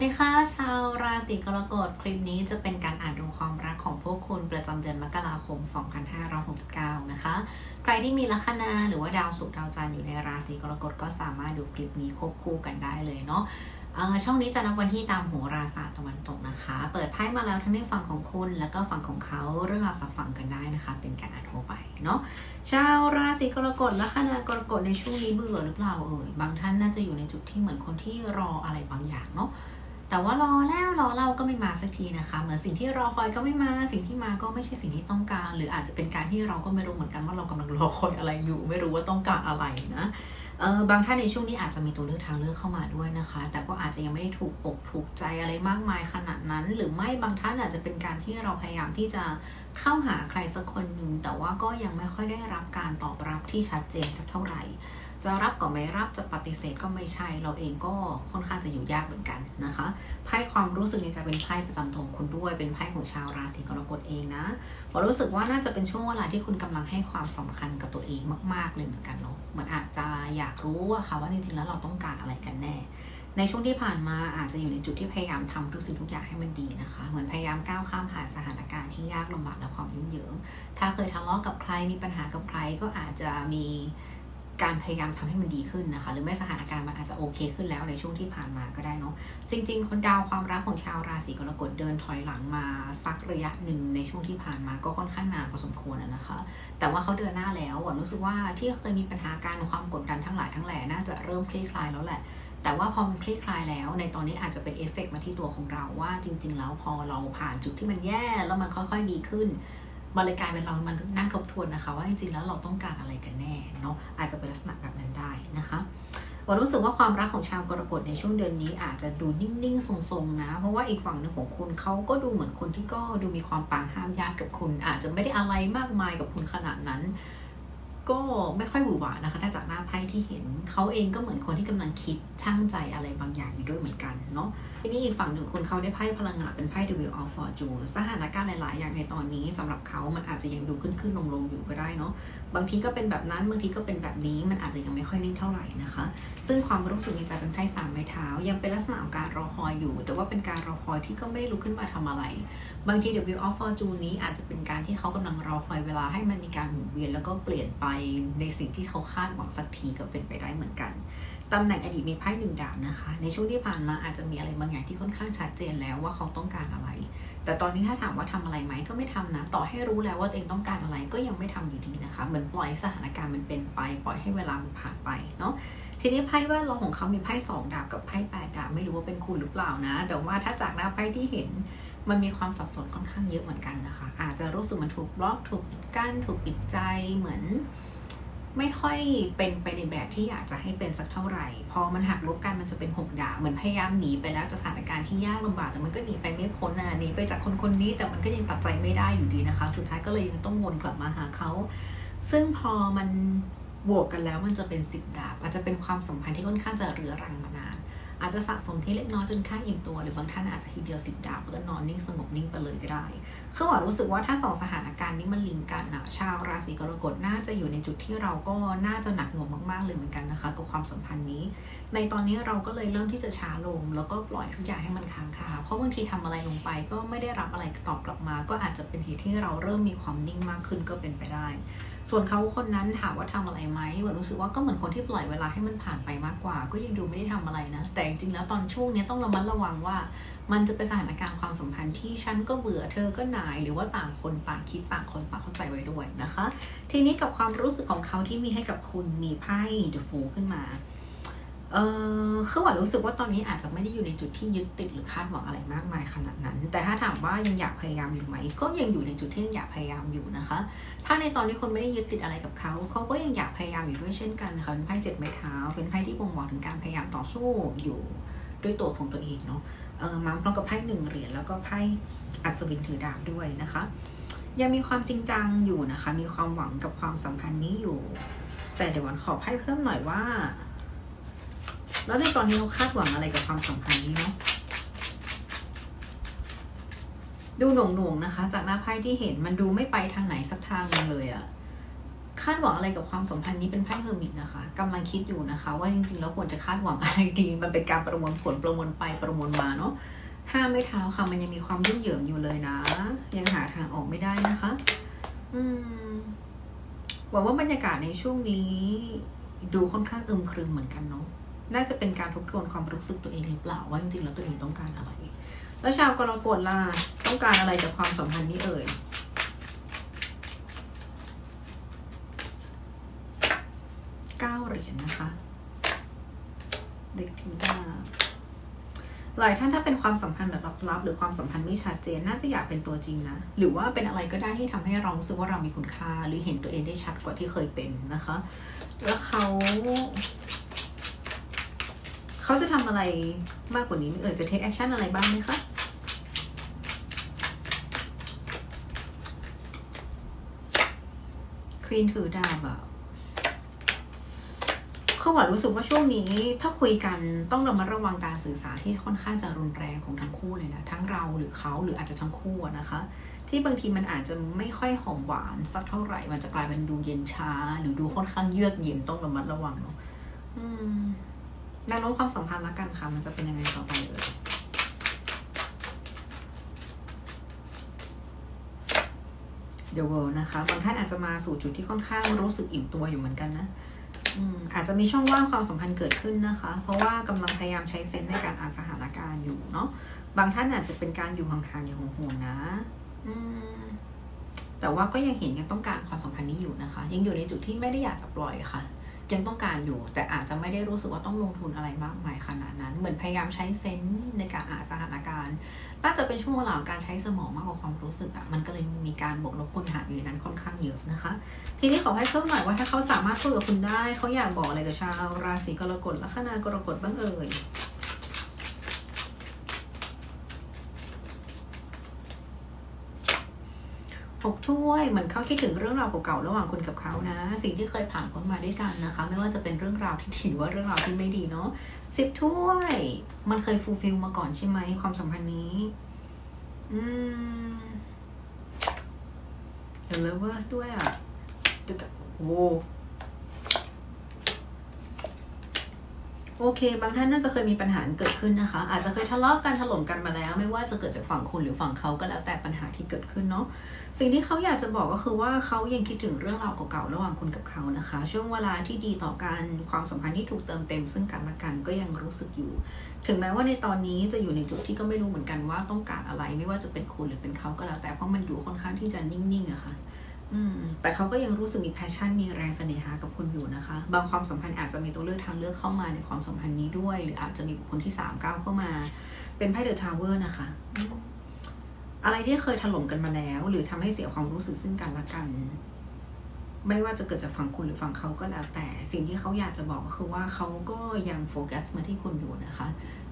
สวัสดีค่ะชาวราศีกรกฎคลิปนี้จะเป็นการอ่านดวงความรักของพวกคุณประจำเดือนมกราคม 2569 นะคะ ใครที่มีลัคนาหรือว่าดาวศุกร์ดาวจันทร์อยู่ในราศีกรกฎก็สามารถดูคลิปนี้ควบคู่กันได้เลยเนาะช่องนี้จะนับวันที่ตามโหราศาสตร์ตะวันตกนะคะ เปิดไพ่มาแล้วทั้งในฝั่งของคุณ แล้วก็ฝั่งของเขาเรื่องราวสับฝั่งกันได้นะคะ เป็นการอ่านทั่วไปเนาะชาวราศีกรกฎลัคนากรกฎในช่วงนี้เบื่อหรือเปล่าเอ่ยบางท่านน่าจะอยู่ในจุดที่เหมือนคนที่รออะไรบางอย่างเนาะ แต่ว่ารอแล้วรอเล่าก็ไม่มาสักทีนะคะ เหมือนสิ่งที่รอคอยก็ไม่มา สิ่งที่มาก็ไม่ใช่สิ่งที่ต้องการ หรืออาจจะเป็นการที่เราก็ไม่รู้เหมือนกันว่าเรากำลังรอคอยอะไรอยู่ ไม่รู้ว่าต้องการอะไรนะเออบางท่านในช่วงนี้อาจจะมีตัวเลือกทางเลือกเข้ามาด้วยนะคะ แต่ก็อาจจะยังไม่ได้ถูกอกถูกใจอะไรมากมายขนาดนั้น หรือไม่บางท่านอาจจะเป็นการที่เราพยายามที่จะเข้าหาใครสักคนหนึ่งแต่ว่าก็ยังไม่ค่อยได้รับการตอบรับที่ชัดเจนสักเท่าไหร่ จะรับก็ไม่รับจะปฏิเสธก็ไม่ใช่ เราเองก็ค่อนข้างจะอยู่ยากเหมือนกันนะคะไพ่ความรู้สึกนี้จะเป็นไพ่ประจำตัวของคุณด้วย เป็นไพ่ของชาวราศีกรกฎเองนะผมรู้สึกว่าน่าจะเป็นช่วงเวลาที่คุณกำลังให้ความสำคัญกับตัวเองมาก ๆเลยเหมือนกันเนาะเหมือนอาจจะอยากรู้อะค่ะว่าจริงๆแล้วเราต้องการอะไรกันแน่ในช่วงที่ผ่านมาอาจจะอยู่ในจุดที่พยายามทำทุกสิ่งทุกอย่างให้มันดีนะคะ เหมือนพยายามก้าวข้ามผ่านสถานการณ์ที่ยากลำบากและความยุ่งเหยิง ถ้าเคยทะเลาะกับใครมีปัญหากับใครก็อาจจะมี การพยายามทำให้มันดีขึ้นนะคะ หรือไม่สถานการณ์มันอาจจะโอเคขึ้นแล้วในช่วงที่ผ่านมาก็ได้เนาะจริง ๆ คนดาวความรักของชาวราศีกรกฎเดินถอยหลังมาสักระยะหนึ่งในช่วงที่ผ่านมาก็ค่อนข้างนานพอสมควรนะคะ แต่ว่าเขาเดินหน้าแล้วหวันรู้สึกว่าที่เคยมีปัญหาการความกดดันทั้งหลายทั้งแหล่น่าจะเริ่มคลี่คลายแล้วแหละแต่ว่าพอมันคลี่คลายแล้ว ในตอนนี้อาจจะเป็นเอฟเฟกต์มาที่ตัวของเราว่าจริง ๆ แล้วพอเราผ่านจุดที่มันแย่แล้วมันค่อย ๆ ดีขึ้น มันเลยกลายเป็นเรามันนั่งทบทวนนะคะว่าจริงๆแล้วเราต้องการอะไรกันแน่เนาะอาจจะเป็นลักษณะแบบนั้นได้นะคะวันรู้สึกว่าความรักของชาวกรกฎในช่วงเดือนนี้อาจจะดูนิ่งๆทรงๆนะ เพราะว่าอีกฝั่งหนึ่งของคุณเขาก็ดูเหมือนคนที่ก็ดูมีความปางห้ามญาติกับคุณ อาจจะไม่ได้อะไรมากมายกับคุณขนาดนั้น ก็ไม่ค่อยหวือหวานะคะ ถ้าจากหน้าไพ่ที่เห็นเขาเองก็เหมือนคนที่กำลังคิดช่างใจอะไรบางอย่างอยู่ด้วยเหมือนกันเนาะทีนี้อีกฝั่งหนึ่งคนเขาได้ไพ่พลังงานเป็นไพ่ The Wheel of Fortune สถานการณ์หลาย ๆ อย่างในตอนนี้สำหรับเขามันอาจจะยังดูขึ้นขึ้นลงลงอยู่ก็ได้เนาะ บางทีก็เป็นแบบนั้นบางทีก็เป็นแบบนี้มันอาจจะยังไม่ค่อยนิ่งเท่าไหร่นะคะ ซึ่งความรู้สึกในใจเป็นไพ่สามไม้เท้า ยังเป็นลักษณะของการรอคอยอยู่ แต่ว่าเป็นการรอคอยที่ก็ไม่ได้ลุกขึ้นมาทำอะไร บางที The Wheel of Fortune นี้อาจจะเป็นการที่เขากำลังรอคอยเวลาให้มันมีการหมุนเวียนแล้วก็เปลี่ยนไปในสิ่งที่เขาคาดหวังสักทีก็เป็นไปได้เหมือนกันตำแหน่งอดีตมีไพ่หนึ่งดาบนะคะ ในช่วงที่ผ่านมาอาจจะมีอะไรบางอย่างที่ค่อนข้างชัดเจนแล้วว่าเขาต้องการอะไร แต่ตอนนี้ถ้าถามว่าทำอะไรไหมก็ไม่ทำนะ ต่อให้รู้แล้วว่าตัวเองต้องการอะไรก็ยังไม่ทำอยู่ดีนะคะ เหมือนปล่อยสถานการณ์มันเป็นไป ปล่อยให้เวลามันผ่านไปเนาะทีนี้ไพ่วดล้อมของเขามีไพ่สองดาบกับไพ่แปดดาบไม่รู้ว่าเป็นคุณหรือเปล่านะ แต่ว่าถ้าจากหน้าไพ่ที่เห็นมันมีความสับสนค่อนข้างเยอะเหมือนกันนะคะ อาจจะรู้สึกมันถูกบล็อกถูกกั้นถูกปิดใจเหมือน ไม่ค่อยเป็นไปในแบบที่อยากจะให้เป็นสักเท่าไหร่ พอมันหักลบกันมันจะเป็นหกดาบเหมือนพยายามหนีไปแล้วจากสถานการณ์ที่ยากลำบากแต่มันก็หนีไปไม่พ้นนะหนีไปจากคนคนนี้แต่มันก็ยังตัดใจไม่ได้อยู่ดีนะคะ สุดท้ายก็เลยยังต้องวนกลับมาหาเขา ซึ่งพอมันบวกกันแล้วมันจะเป็นสิบดาบอาจจะเป็นความสัมพันธ์ที่ค่อนข้างจะเรื้อรังมานาน อาจจะสะสมที่เล็กน้อยจนค่าอิ่มตัว หรือบางท่านอาจจะทีเดียวสิบดาบแล้วก็นอนนิ่งสงบนิ่งไปเลยก็ได้คือว่ารู้สึกว่าถ้าสองสถานการณ์นี้มันลิงกันนะชาวราศีกรกฎน่าจะอยู่ในจุดที่เราก็น่าจะหนักหน่วงมากๆเลยเหมือนกันนะคะ กับความสัมพันธ์นี้ ในตอนนี้เราก็เลยเริ่มที่จะช้าลง แล้วก็ปล่อยทุกอย่างให้มันค้างคาเพราะบางทีทำอะไรลงไปก็ไม่ได้รับอะไรตอบกลับมา ก็อาจจะเป็นเหตุที่เราเริ่มมีความนิ่งมากขึ้นก็เป็นไปได้ส่วนเขาคนนั้นถามว่าทำอะไรไหมว่ารู้สึกว่าก็เหมือนคนที่ปล่อยเวลาให้มันผ่านไปมากกว่า ก็ยังดูไม่ได้ทำอะไรนะ แต่จริงๆแล้วตอนช่วงนี้ต้องระมัดระวังว่า มันจะเป็นสถานการณ์ความสัมพันธ์ที่ฉันก็เบื่อเธอก็หนายหรือว่าต่างคนต่างคิดต่างคนต่างเข้าใจไว้ด้วยนะคะ ทีนี้กับความรู้สึกของเขาที่มีให้กับคุณมีไพ่เดอะฟูขึ้นมา เออคือหวานรู้สึกว่าตอนนี้อาจจะไม่ได้อยู่ในจุดที่ยึดติดหรือคาดหวังอะไรมากมายขนาดนั้น แต่ถ้าถามว่ายังอยากพยายามอยู่ไหม ก็ยังอยู่ในจุดที่ยังอยากพยายามอยู่นะคะ ถ้าในตอนนี้คนไม่ได้ยึดติดอะไรกับเขา เขาก็ยังอยากพยายามอยู่ด้วยเช่นกันนะคะเป็นไพ่เจ็ดไม้เท้า เป็นไพ่ที่บ่งบอกถึงการพยายามต่อสู้อยู่ด้วยตัวของตัวเองเนาะ เออมาพร้อมกับไพ่หนึ่งเหรียญแล้วก็ไพ่อัศวินถือดาบด้วยนะคะ ยังมีความจริงจังอยู่นะคะ มีความหวังกับความสัมพันธ์นี้อยู่ แต่เดี๋ยววันขอไพ่เพิ่มหน่อยว่า แล้วในตอนนี้เราคาดหวังอะไรกับความสัมพันธ์นี้เนาะดูหน่วงๆนะคะ จากหน้าไพ่ที่เห็นมันดูไม่ไปทางไหนสักทางนึงเลยอะคาดหวังอะไรกับความสัมพันธ์นี้เป็นไพ่เฮอร์มิตนะคะกำลังคิดอยู่นะคะ ว่าจริงๆแล้วควรจะคาดหวังอะไรดี มันเป็นการประมวลผลประมวลไปประมวลมาเนาะห้าไม่เท้าค่ะมันยังมีความยุ่งเหยิงอยู่เลยนะ ยังหาทางออกไม่ได้นะคะ อืมหวังว่าบรรยากาศในช่วงนี้ ดูค่อนข้างอึมครึมเหมือนกันเนาะ น่าจะเป็นการทบทวนความรู้สึกตัวเองหรือเปล่าว่าจริงๆแล้วตัวเองต้องการอะไร แล้วชาวกรกฎล่ะต้องการอะไรจากความสัมพันธ์นี้เอ่ยเก้าเหรียญนะคะ เด็กทิงดาหลายท่านถ้าเป็นความสัมพันธ์แบบลับๆหรือความสัมพันธ์ไม่ชัดเจนน่าจะอยากเป็นตัวจริงนะ หรือว่าเป็นอะไรก็ได้ที่ทำให้เรารู้สึกว่าเรามีคุณค่า หรือเห็นตัวเองได้ชัดกว่าที่เคยเป็นนะคะ แล้วเขา เขาจะทำอะไรมากกว่านี้หมเอ่ยจะ take action อะไรบ้างไหมคะควีนถือดาบอะเขาบอกรู้สึกว่าช่วงนี้ถ้าคุยกันต้องระมัดระวังการสื่อสารที่ค่อนข้างจะรุนแรงของทั้งคู่เลยนะ ทั้งเราหรือเขาหรืออาจจะทั้งคู่นะคะ ที่บางทีมันอาจจะไม่ค่อยหอมหวานสักเท่าไหร่ มันจะกลายเป็นดูเย็นช้า หรือดูค่อนข้างเยือกเย็นต้องระมัดระวังเนาะอืม แนวโน้มความสัมพันธ์ละกันค่ะ มันจะเป็นยังไงต่อไปเอ่ย The World นะคะบางท่านอาจจะมาสู่จุดที่ค่อนข้างรู้สึกอิ่มตัวอยู่เหมือนกันนะอืมอาจจะมีช่องว่างความสัมพันธ์เกิดขึ้นนะคะ เพราะว่ากำลังพยายามใช้เซนในการอ่านสถานการณ์อยู่เนาะบางท่านอาจจะเป็นการอยู่ห่างๆอย่างห่วงๆนะอืมแต่ว่าก็ยังเห็นยังต้องการความสัมพันธ์นี้อยู่นะคะ ยังอยู่ในจุดที่ไม่ได้อยากจะปล่อยค่ะ ยังต้องการอยู่ แต่อาจจะไม่ได้รู้สึกว่าต้องลงทุนอะไรมากมายขนาดนั้น เหมือนพยายามใช้เซนส์ในการอ่านสถานการณ์น่าจะเป็นช่วงเวลาของการใช้สมองมากกว่าความรู้สึกอะมันก็เลยมีการบวกลบคูณหารอยู่ในนั้นค่อนข้างเยอะนะคะ ทีนี้ขอให้เพิ่มหน่อยว่าถ้าเขาสามารถคุยกับคุณได้ เขาอยากบอกอะไรกับชาวราศีกรกฎลัคนากรกฎบ้างเอ่ย หกถ้วยเหมือนเขาคิดถึงเรื่องราวเก่าๆระหว่างคุณกับเขานะ สิ่งที่เคยผ่านพ้นมาด้วยกันนะคะ ไม่ว่าจะเป็นเรื่องราวที่ดีหรือว่าเรื่องราวที่ไม่ดีเนาะสิบถ้วย มันเคยฟูลฟิลมาก่อนใช่ไหมความสัมพันธ์นี้ อืม The Lovers ด้วยอะจะจะโอ้ โอเค บางท่านน่าจะเคยมีปัญหาเกิดขึ้นนะคะ อาจจะเคยทะเลาะกันถล่มกันมาแล้ว ไม่ว่าจะเกิดจากฝั่งคุณหรือฝั่งเขาก็แล้วแต่ปัญหาที่เกิดขึ้นเนาะสิ่งที่เขาอยากจะบอกก็คือว่าเขายังคิดถึงเรื่องราวเก่าๆระหว่างคุณกับเขานะคะ ช่วงเวลาที่ดีต่อกันความสัมพันธ์ที่ถูกเติมเต็ม ซึ่งกันและกันก็ยังรู้สึกอยู่ ถึงแม้ว่าในตอนนี้จะอยู่ในจุดที่ก็ไม่รู้เหมือนกันว่าต้องการอะไร ไม่ว่าจะเป็นคุณหรือเป็นเขาก็แล้วแต่เพราะมันอยู่ค่อนข้างที่จะนิ่งๆอะค่ะ อืมแต่เขาก็ยังรู้สึกมีแพชชั่นมีแรงเสน่หากับคุณอยู่นะคะ บางความสัมพันธ์อาจจะมีตัวเลือกทางเลือกเข้ามาในความสัมพันธ์นี้ด้วย หรืออาจจะมีบุคคลที่สามก้าวเข้ามา เป็นไพ่เดอะทาวเวอร์นะคะ อะไรที่เคยถล่มกันมาแล้ว หรือทำให้เสียความรู้สึกซึ่งกันและกัน ไม่ว่าจะเกิดจากฝั่งคุณหรือฝั่งเขาก็แล้ว แต่สิ่งที่เขาอยากจะบอกก็คือว่าเขาก็ยังโฟกัสมาที่คุณอยู่นะคะ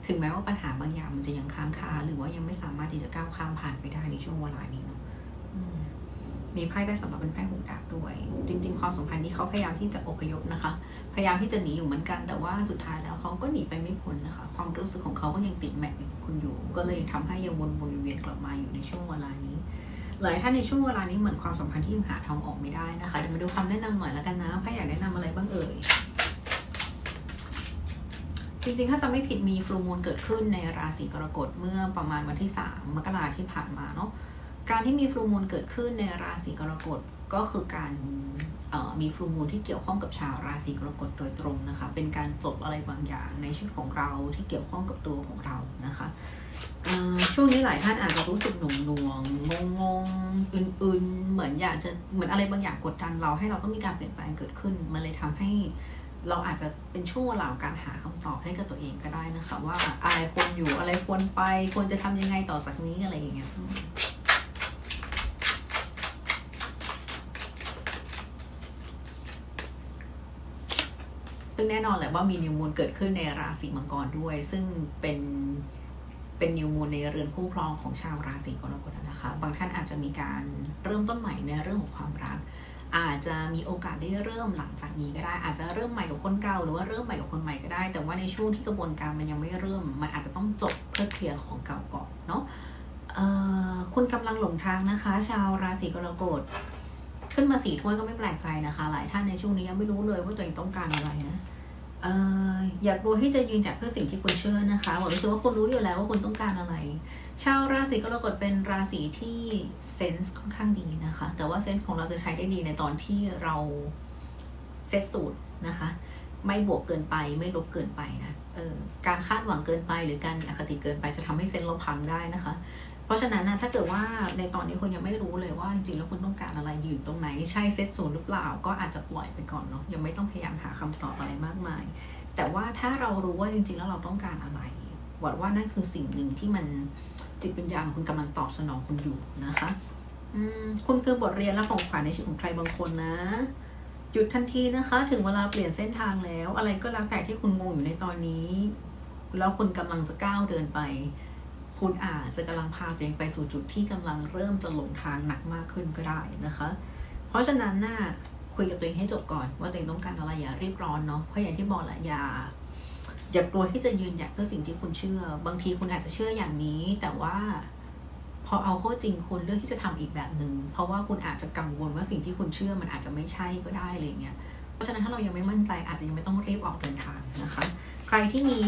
ถึงแม้ว่าปัญหาบางอย่างมันจะยังค้างคาหรือว่ายังไม่สามารถที่จะก้าวข้ามผ่านไปได้ในช่วงเวลานี้เนาะ มีไพ่ได้สำหรับเป็นไพ่หูดาบด้วย จริง ๆ ความสัมพันธ์นี้เขาพยายามที่จะอพยพนะคะ พยายามที่จะหนีอยู่เหมือนกัน แต่ว่าสุดท้ายแล้วเขาก็หนีไปไม่พ้นนะคะ ความรู้สึกของเขาก็ยังติดแม็กอยู่กับคุณอยู่ ก็เลยทำให้ยังวนวนเวียนกลับมาอยู่ในช่วงเวลานี้หลายท่านในช่วงเวลานี้เหมือนความสัมพันธ์ที่ยังหาทางออกไม่ได้นะคะเดี๋ยวมาดูควาแนะนำหน่อยแล้วกันนะไพ่อยากแนะนำอะไรบ้างเอ่ยจริงๆ ถ้าจะไม่ผิดมีฟลูมูลเกิดขึ้นในราศีกรกฎเมื่อประมาณวันที่ 3 มกราที่ผ่านมาเนาะ การที่มีฟลูมูลเกิดขึ้นในราศีกรกฎก็คือการมีฟลูมูลที่เกี่ยวข้องกับชาวราศีกรกฎโดยตรงนะคะ เป็นการจบอะไรบางอย่างในชีวิตของเราที่เกี่ยวข้องกับตัวของเรานะคะช่วงนี้หลายท่านอาจจะรู้สึกหน่วงหน่วงงงงๆอื่นๆ เหมือนอยากจะเหมือนอะไรบางอย่างกดดันเราให้เราต้องมีการเปลี่ยนแปลงเกิดขึ้น มันเลยทำให้เราอาจจะเป็นช่วงเวลาการหาคำตอบให้กับตัวเองก็ได้นะคะ ว่าอะไรควรอยู่อะไรควรไปควรจะทำยังไงต่อจากนี้อะไรอย่างเงี้ย ซึ่งแน่นอนแหละว่ามีนิวมูลเกิดขึ้นในราศีมังกรด้วย ซึ่งเป็นเป็นนิวมูลในเรือนคู่ครองของชาวราศีกรกฎนะคะ บางท่านอาจจะมีการเริ่มต้นใหม่ในเรื่องของความรัก อาจจะมีโอกาสได้เริ่มหลังจากนี้ก็ได้ อาจจะเริ่มใหม่กับคนเก่าหรือว่าเริ่มใหม่กับคนใหม่ก็ได้ แต่ว่าในช่วงที่กระบวนการมันยังไม่เริ่ม มันอาจจะต้องจบเพื่อเคลียร์ของเก่าก่อนเนาะคุณกำลังหลงทางนะคะ ชาวราศีกรกฎ ขึ้นมาสี่ถ้วยก็ไม่แปลกใจนะคะ หลายท่านในช่วงนี้ยังไม่รู้เลยว่าตัวเองต้องการอะไรนะเอ่ออยากรู้ที่จะยืนหยัดเพื่อสิ่งที่คุณเชื่อนะคะบอกรู้สึกว่าคุณรู้อยู่แล้วว่าคุณต้องการอะไร ชาวราศีกรกฎเป็นราศีที่เซนส์ค่อนข้างดีนะคะ แต่ว่าเซนส์ของเราจะใช้ได้ดีในตอนที่เราเซตสูตรนะคะ ไม่บวกเกินไปไม่ลบเกินไปนะเออการคาดหวังเกินไปหรือการมีอคติเกินไปจะทำให้เซนส์เราพังได้นะคะ เพราะฉะนั้นนะถ้าเกิดว่าในตอนนี้คุณยังไม่รู้เลยว่าจริงๆแล้วคุณต้องการอะไรยืนตรงไหน ใช่เซตศูนย์หรือเปล่า ก็อาจจะปล่อยไปก่อนเนาะยังไม่ต้องพยายามหาคำตอบอะไรมากมาย แต่ว่าถ้าเรารู้ว่าจริงๆแล้วเราต้องการอะไรหวัดว่านั่นคือสิ่งหนึ่งที่มันจิตวิญญาณของคุณกำลังตอบสนองคุณอยู่นะคะคุณคือบทเรียนและของขวัญในชีวิตของใครบางคนนะ หยุดทันทีนะคะ ถึงเวลาเปลี่ยนเส้นทางแล้ว อะไรก็แล้วแต่ที่คุณงงอยู่ในตอนนี้ แล้วคุณกำลังจะก้าวเดินไป คุณอาจจะกำลังพาตัวเองไปสู่จุดที่กำลังเริ่มจะหลงทางหนักมากขึ้นก็ได้นะคะ เพราะฉะนั้นน่ะคุยกับตัวเองให้จบก่อนว่าตัวเองต้องการอะไรอย่ารีบร้อนเนาะเพราะอย่างที่บอกแหละอย่าอย่ากลัวที่จะยืนหยัดเพื่อสิ่งที่คุณเชื่อ บางทีคุณอาจจะเชื่ออย่างนี้ แต่ว่าพอเอาเข้าจริงคุณเลือกที่จะทำอีกแบบหนึ่งเพราะว่าคุณอาจจะกังวลว่าสิ่งที่คุณเชื่อมันอาจจะไม่ใช่ก็ได้อะไรเงี้ยเพราะฉะนั้นถ้าเรายังไม่มั่นใจอาจจะยังไม่ต้องรีบออกเดินทางนะคะ ใครที่มี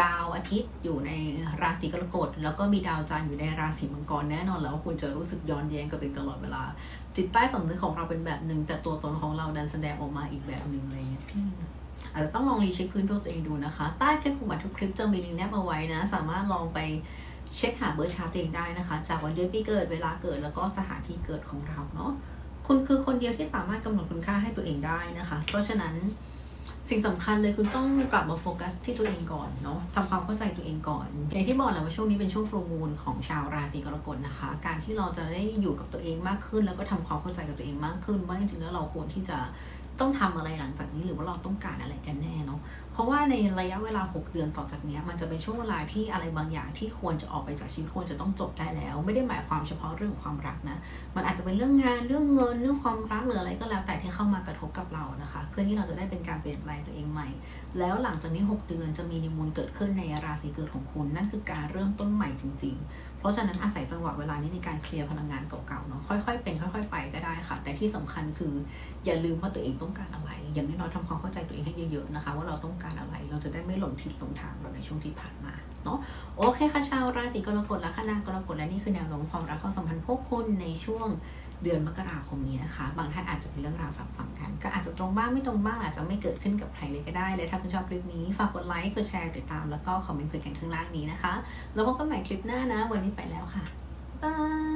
ดาวอาทิตย์อยู่ในราศีกรกฎแล้วก็มีดาวจันทร์อยู่ในราศีมังกรแน่นอนแล้วว่าคุณจะรู้สึกย้อนแย้งกับตัวเองตลอดเวลา จิตใต้สำนึกของเราเป็นแบบหนึ่ง แต่ตัวตนของเราดันแสดงออกมาอีกแบบหนึ่งอะไรเงี้ยอาจจะต้องลองรีเช็คพื้นตัวตัวเองดูนะคะ ใต้คลิปของบัตรทุกคลิปจะมีลิงก์แนบเอาไว้นะ สามารถลองไปเช็คหาเบอร์ชาร์ตเองได้นะคะ จากวันเดือนปีเกิดเวลาเกิดแล้วก็สถานที่เกิดของเราเนาะคุณคือคนเดียวที่สามารถกำหนดคุณค่าให้ตัวเองได้นะคะ เพราะฉะนั้น สิ่งสำคัญเลยคุณต้องกลับมาโฟกัสที่ตัวเองก่อนเนาะทำความเข้าใจตัวเองก่อน อย่างที่บอกแหละว่าช่วงนี้เป็นช่วงฟูมูลของชาวราศีกรกฎนะคะ การที่เราจะได้อยู่กับตัวเองมากขึ้น แล้วก็ทำความเข้าใจกับตัวเองมากขึ้น ว่าจริงๆแล้วเราควรที่จะต้องทำอะไรหลังจากนี้หรือว่าเราต้องการอะไรกันแน่เนาะ เพราะว่าในระยะเวลา 6 เดือนต่อจากนี้มันจะเป็นช่วงเวลาที่อะไรบางอย่างที่ควรจะออกไปจากชีวิตควรจะต้องจบได้แล้ว ไม่ได้หมายความเฉพาะเรื่องความรักนะมันอาจจะเป็นเรื่องงานเรื่องเงินเรื่องความรักหรืออะไรก็แล้วแต่ที่เข้ามากระทบกับเรานะคะ เพื่อที่เราจะได้เป็นการเปลี่ยนแปลงตัวเองใหม่ แล้วหลังจากนี้ 6 เดือนจะมีนิมูลเกิดขึ้นในราศีเกิดของคุณ นั่นคือการเริ่มต้นใหม่จริง ๆ ราะฉะนั้นอาศัยจังหวะเวลานี้ในการเคลียร์พลังงานเก่าๆเนาะค่อยๆเป็นค่อย ๆ ไปก็ได้ค่ะ แต่ที่สำคัญคืออย่าลืมว่าตัวเองต้องการอะไร อย่างน้อยๆทำความเข้าใจตัวเองให้เยอะๆนะคะ ว่าเราต้องการอะไร เราจะได้ไม่หลงทิศหลงทางแบบในช่วงที่ผ่านมาเนาะโอเคค่ะชาวราศีกรกฎและคณากรกฎและนี่คือแนวโน้มความรักความสัมพันธ์พวกคุณในช่วง เดือนมกราคมนี้นะคะ บางท่านอาจจะเป็นเรื่องราวสับฟังกัน ก็อาจจะตรงบ้างไม่ตรงบ้างอาจจะไม่เกิดขึ้นกับใครเลยก็ได้เลยถ้าคุณชอบคลิปนี้ฝากกดไลค์กดแชร์ติดตาม แล้วก็คอมเมนต์คุยกันข้างล่างนี้นะคะ แล้วพบกันใหม่คลิปหน้านะ วันนี้ไปแล้วค่ะบาย